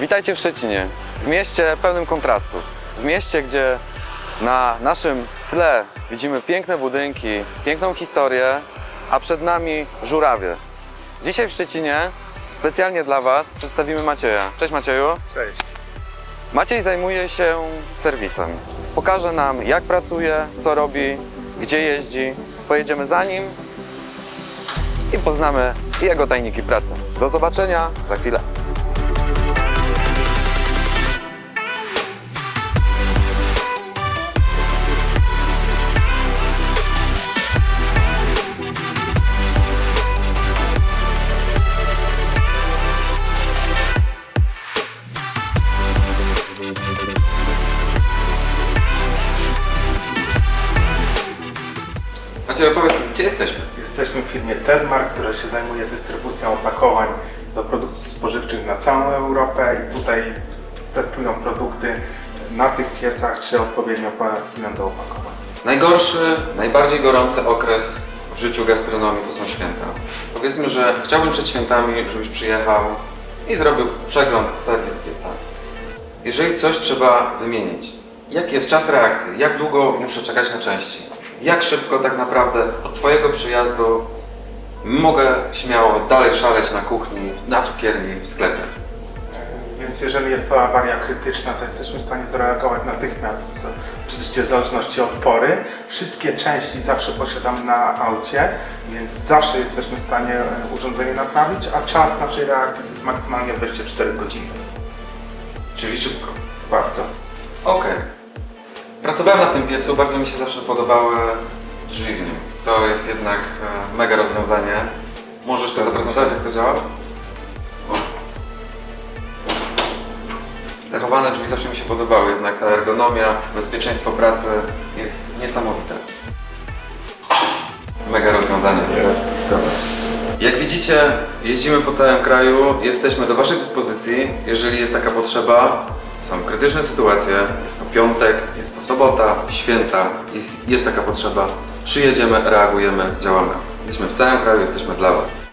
Witajcie w Szczecinie, w mieście pełnym kontrastów. W mieście, gdzie na naszym tle widzimy piękne budynki, piękną historię, a przed nami żurawie. Dzisiaj w Szczecinie specjalnie dla Was przedstawimy Macieja. Cześć Macieju. Cześć. Maciej zajmuje się serwisem. Pokaże nam, jak pracuje, co robi, gdzie jeździ. Pojedziemy za nim i poznamy jego tajniki pracy. Do zobaczenia za chwilę. Macieju, powiedz mi, gdzie jesteśmy? Jesteśmy w firmie Tedmark, która się zajmuje dystrybucją opakowań do produktów spożywczych na całą Europę i tutaj testują produkty na tych piecach, czy odpowiednio pasują do opakowań. Najgorszy, najbardziej gorący okres w życiu gastronomii to są święta. Powiedzmy, że chciałbym przed świętami, żebyś przyjechał i zrobił przegląd serwis pieca. Jeżeli coś trzeba wymienić, jaki jest czas reakcji, jak długo muszę czekać na części, jak szybko tak naprawdę od Twojego przyjazdu mogę śmiało dalej szaleć na kuchni, na cukierni, w sklepie. Więc jeżeli jest to awaria krytyczna, to jesteśmy w stanie zareagować natychmiast. Oczywiście w zależności od pory. Wszystkie części zawsze posiadamy na aucie, więc zawsze jesteśmy w stanie e, urządzenie naprawić, a czas naszej reakcji to jest maksymalnie 24 godziny. Czyli szybko. Bardzo. Okej. Pracowałem na tym piecu, bardzo mi się zawsze podobały drzwi w nim. To jest jednak e, mega rozwiązanie. Możesz to zaprezentować, jak to działa? Te chowane drzwi zawsze mi się podobały, jednak ta ergonomia, bezpieczeństwo pracy jest niesamowite. Mega rozwiązanie. Jest, zgadza Jak widzicie, jeździmy po całym kraju, jesteśmy do Waszej dyspozycji, jeżeli jest taka potrzeba. Są krytyczne sytuacje, jest to piątek, jest to sobota, święta, jest, jest taka potrzeba. Przyjedziemy, reagujemy, działamy. Jesteśmy w całym kraju, jesteśmy dla Was.